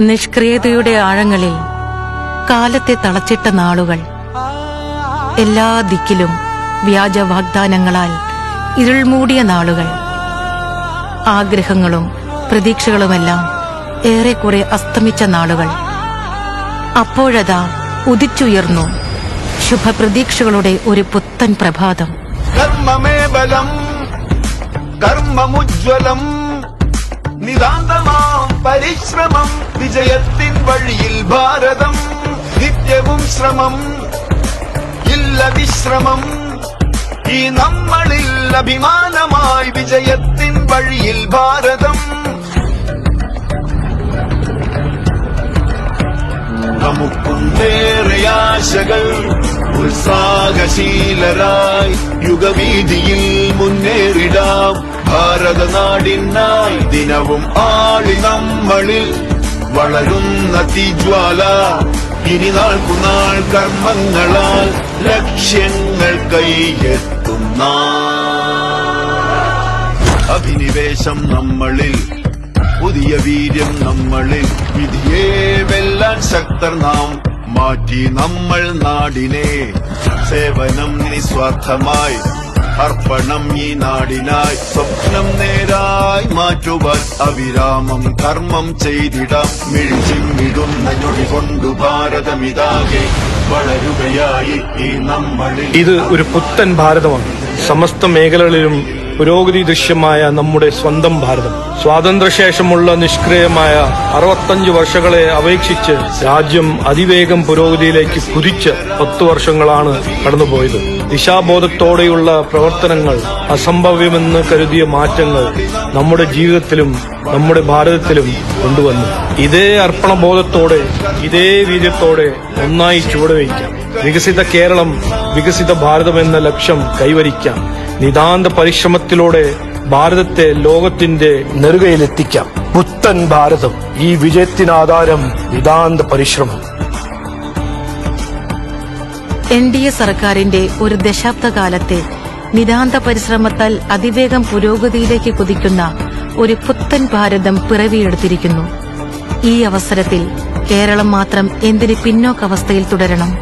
നിഷ്ക്രിയതയുടെ ആഴങ്ങളിൽ കാലത്തെ തളച്ചിട്ട നാളുകൾ. എല്ലാ ദിക്കിലും വ്യാജ വാഗ്ദാനങ്ങളാൽ ഇരുൾമൂടിയ നാളുകൾ. ആഗ്രഹങ്ങളും പ്രതീക്ഷകളുമെല്ലാം ഏറെക്കുറെ അസ്തമിച്ച നാളുകൾ. അപ്പോഴതാ ഉദിച്ചുയർന്നു ശുഭപ്രതീക്ഷകളുടെ ഒരു പുത്തൻ പ്രഭാതം. കർമ്മമേ ബലം കർമ്മമുജ്വലം നിതാന്തമാം പരിശ്രമം വിജയത്തിൻ വഴിയിൽ ഭാരതം. നിത്യവും ശ്രമം ഇല്ല വിശ്രമം. ഈ നമ്മളിൽ അഭിമാനമായി വിജയത്തിൻ വഴിയിൽ ഭാരതം. നമുക്കുണ്ടേറെ ആശകൾ ഉത്സാഹശീലരായി യുഗവീതിയിൽ മുന്നേറിടാം. ഭാരതനാടിനായി ദിനവും ആളി നമ്മളിൽ വളരുന്ന തിജ്വാല. ഇനി നാൾക്കുനാൾ കർമ്മങ്ങളാൽ ലക്ഷ്യങ്ങൾ കൈയെത്തുന്ന അഭിനിവേശം നമ്മളിൽ പുതിയ വീര്യം നമ്മളിൽ. വിധിയെ വെല്ലാൻ ശക്തർ നാം മാറ്റി നമ്മൾ നാടിനെ. സേവനം നിസ്വാർത്ഥമായി അർപ്പണം ഈ നാടിനായി സ്വപ്നം നേരായി മാറ്റുവാൻ അവിരാമം കർമ്മം ചെയ്തിടാം. മിഴിച്ചിമ്മിടുന്ന ഞൊടി കൊണ്ടു ഭാരതമിതാകെ വളരുകയായി ഈ നമ്മളിൽ. ഇത് ഒരു പുത്തൻ ഭാരതമാണ്. സമസ്ത മേഖലകളിലും പുരോഗതി ദൃശ്യമായ നമ്മുടെ സ്വന്തം ഭാരതം. സ്വാതന്ത്ര്യശേഷമുള്ള നിഷ്ക്രിയമായ അറുപത്തഞ്ച് വർഷങ്ങളെ അപേക്ഷിച്ച് രാജ്യം അതിവേഗം പുരോഗതിയിലേക്ക് കുതിച്ച് പത്തു വർഷങ്ങളാണ് കടന്നുപോയത്. ദിശാബോധത്തോടെയുള്ള പ്രവർത്തനങ്ങൾ അസംഭവ്യമെന്ന് കരുതിയ മാറ്റങ്ങൾ നമ്മുടെ ജീവിതത്തിലും നമ്മുടെ ഭാരതത്തിലും കൊണ്ടുവന്നു. ഇതേ അർപ്പണബോധത്തോടെ ഇതേ വീര്യത്തോടെ ഒന്നായി ചുവടുവയ്ക്കാം. വികസിത കേരളം വികസിത ഭാരതം എന്ന ലക്ഷ്യം കൈവരിക്കാം. നിതാന്ത പരിശ്രമത്തിലൂടെ ഭാരതത്തെ ലോകത്തിന്റെ നെറുകയിലെത്തിക്കാം. പുത്തൻ ഭാരതം ഈ വിജയത്തിനാധാരം നിതാന്ത പരിശ്രമം. എൻ ഡി എ സർക്കാരിന്റെ ഒരു ദശാബ്ദകാലത്തെ നിതാന്ത പരിശ്രമത്താൽ അതിവേഗം പുരോഗതിയിലേക്ക് കുതിക്കുന്ന ഒരു പുത്തൻ ഭാരതം പിറവിയെടുത്തിരിക്കുന്നു. ഈ അവസരത്തിൽ കേരളം മാത്രം എന്തിന് പിന്നോക്കവസ്ഥയിൽ തുടരണം?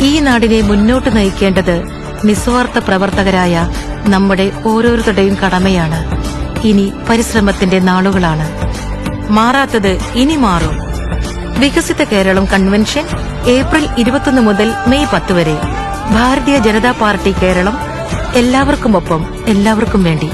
ഈ നാടിനെ മുന്നോട്ട് നയിക്കേണ്ടത് നിസ്വാർത്ഥ പ്രവർത്തകരായ നമ്മുടെ ഓരോരുത്തരുടെയും കടമയാണ്. ഇനി പരിശ്രമത്തിന്റെ നാളുകളാണ്. മാറാത്തത് ഇനി മാറും. വികസിത കേരളം കൺവെൻഷൻ ഏപ്രിൽ ഇരുപത്തൊന്ന് മുതൽ മെയ് പത്ത് വരെ. ഭാരതീയ ജനതാ പാർട്ടി കേരളം എല്ലാവർക്കുമൊപ്പം എല്ലാവർക്കും വേണ്ടി.